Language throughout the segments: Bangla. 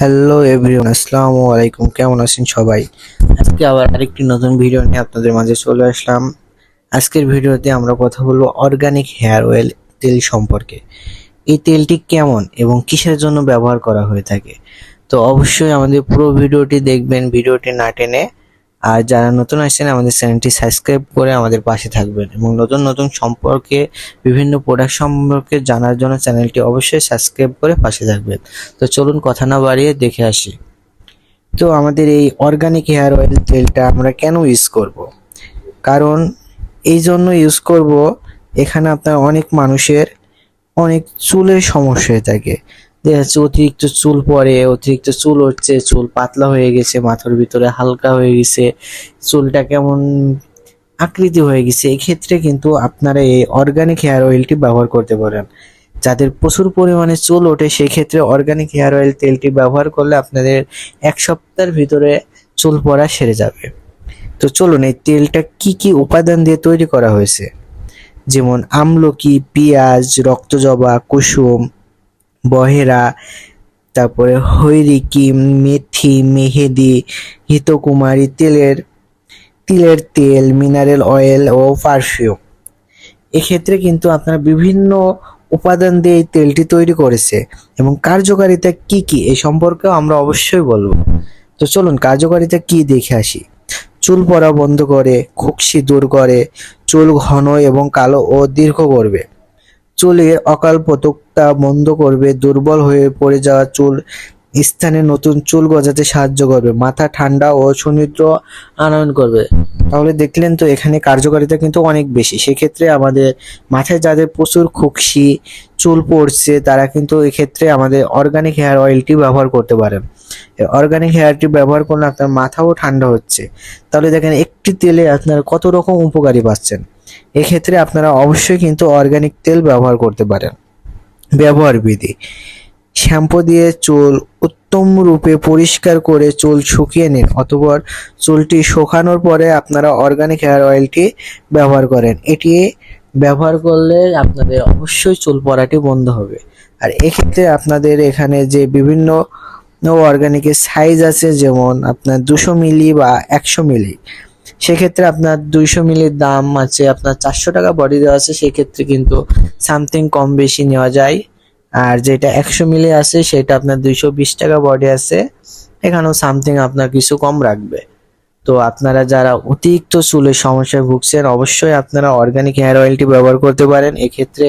হ্যালো এভরিওয়ান আসসালামু আলাইকুম, কেমন আছেন সবাই? আজকে আবার আরেকটি নতুন ভিডিও নিয়ে আপনাদের মাঝে চলে আসলাম। আজকের ভিডিওতে আমরা কথা বলব অর্গানিক হেয়ার অয়েল তেল সম্পর্কে। এই তেলটি কেমন এবং কিসের জন্য ব্যবহার করা হয়ে থাকে? তো অবশ্যই আমাদের পুরো ভিডিওটি দেখবেন ভিডিওটি না টেনে। আর যারা নতুন আসছেন, আমাদের চ্যানেলটি সাবস্ক্রাইব করে আমাদের পাশে থাকবেন এবং নতুন নতুন সম্পর্কে, বিভিন্ন প্রোডাক্ট সম্পর্কে জানার জন্য চ্যানেলটি অবশ্যই সাবস্ক্রাইব করে পাশে থাকবেন। তো চলুন কথা না বাড়িয়ে দেখে আসি। তো আমাদের এই অর্গানিক হেয়ার অয়েল তেলটা আমরা কেন ইউজ করব? কারণ এই জন্য ইউজ করব, এখানে আপনার অনেক মানুষের অনেক চুলের সমস্যা হয়ে থাকে। দেখা অতিরিক্ত চুল পড়ে, অতিরিক্ত চুল হচ্ছে, চুল পাতলা হয়ে গেছে, মাথার ভিতরে হালকা হয়ে গেছে, চুলটা কেমন আকৃতি হয়ে গেছে। এক্ষেত্রে কিন্তু আপনারা এই অর্গানিক হেয়ার অয়েলটি ব্যবহার করতে পারেন। যাদের প্রচুর পরিমাণে চুল ওঠে সেই ক্ষেত্রে অর্গানিক হেয়ার অয়েল তেলটি ব্যবহার করলে আপনাদের এক সপ্তাহের ভিতরে চুল পড়া সেরে যাবে। তো চলুন, এই তেলটা কি কি উপাদান দিয়ে তৈরি করা হয়েছে? যেমন আমলকি, পেঁয়াজ, রক্তজবা, কুসুম বহেরা, তারপরে হৈরিকি, মেথি, মেহেদি, হিতকুমারী, তেলের, তিলের তেল, মিনারেল অয়েল ও পারফিউম। এক্ষেত্রে কিন্তু আপনারা বিভিন্ন উপাদান দিয়ে এই তেলটি তৈরি করেছে এবং কার্যকারিতা কি কি এই সম্পর্কেও আমরা অবশ্যই বলব। তো চলুন কার্যকারিতা কি দেখে আসি। চুল পড়া বন্ধ করে, খুকসি দূর করে, চুল ঘন এবং কালো ও দীর্ঘ করবে। চুলের অকাল পতকটা বন্ধ করবে, দুর্বল হয়ে পড়ে যাওয়া চুল স্থানে নতুন চুল গজাতে সাহায্য করবে, মাথা ঠান্ডা ও সুনিদ্র আনয়ন করবে। তাহলে দেখলেন তো এখানে কার্যকারিতা কিন্তু অনেক বেশি। সেক্ষেত্রে আমাদের মাথায় যাদের প্রচুর খুকসি, চুল পড়ছে, তারা কিন্তু এক্ষেত্রে আমাদের অর্গানিক হেয়ার অয়েলটি ব্যবহার করতে পারেন। অর্গানিক হেয়ারটি ব্যবহার করলে আপনার মাথাও ঠান্ডা হচ্ছে। তাহলে দেখেন একটি তেলে আপনারা কত রকম উপকারী পাচ্ছেন। এক্ষেত্রে আপনারা অবশ্যই কিন্তু অর্গানিক তেল ব্যবহার করতে পারেন। ব্যবহার বিধি শ্যাম্পু দিয়ে চুল উত্তম রূপে পরিষ্কার করে চুল শুকিয়ে নিন অথবা চুলটি শুকানোর পরে আপনারা অর্গানিক হেয়ার অয়েলটি ব্যবহার করেন। এটি ব্যবহার করলে আপনাদের অবশ্যই চুল পড়াটি বন্ধ হবে। আর এক্ষেত্রে আপনাদের এখানে যে বিভিন্ন অর্গানিকের সাইজ আছে, যেমন আপনার দুশো মিলি বা একশো মিলি, সেক্ষেত্রে আপনার দুইশো মিলির দাম আছে, আপনার চারশো টাকা বডি দেওয়া আছে, সেক্ষেত্রে কিন্তু সামথিং কম বেশি নেওয়া যায়। আর যেটা একশো মিলি আছে, সেটা আপনার দুইশো বিশ টাকা বডি আছে। এখানেও সামথিং আপনার কিছু কম রাখবে। তো আপনারা যারা অতিরিক্ত চুলের সমস্যায় ভুগছেন, অবশ্যই আপনারা অর্গানিক হেয়ার অয়েলটি ব্যবহার করতে পারেন। এক্ষেত্রে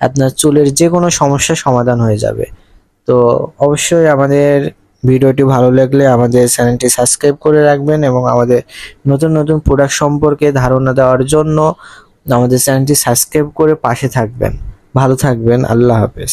আপনার চুলের যে কোনো সমস্যা সমাধান হয়ে যাবে। তো অবশ্যই আমাদের ভিডিওটি ভালো লাগলে আমাদের চ্যানেলটি সাবস্ক্রাইব করে রাখবেন এবং আমাদের নতুন নতুন প্রোডাক্ট সম্পর্কে ধারণা দেওয়ার জন্য আমাদের চ্যানেলটি সাবস্ক্রাইব করে পাশে থাকবেন। ভালো থাকবেন, আল্লাহ হাফেজ।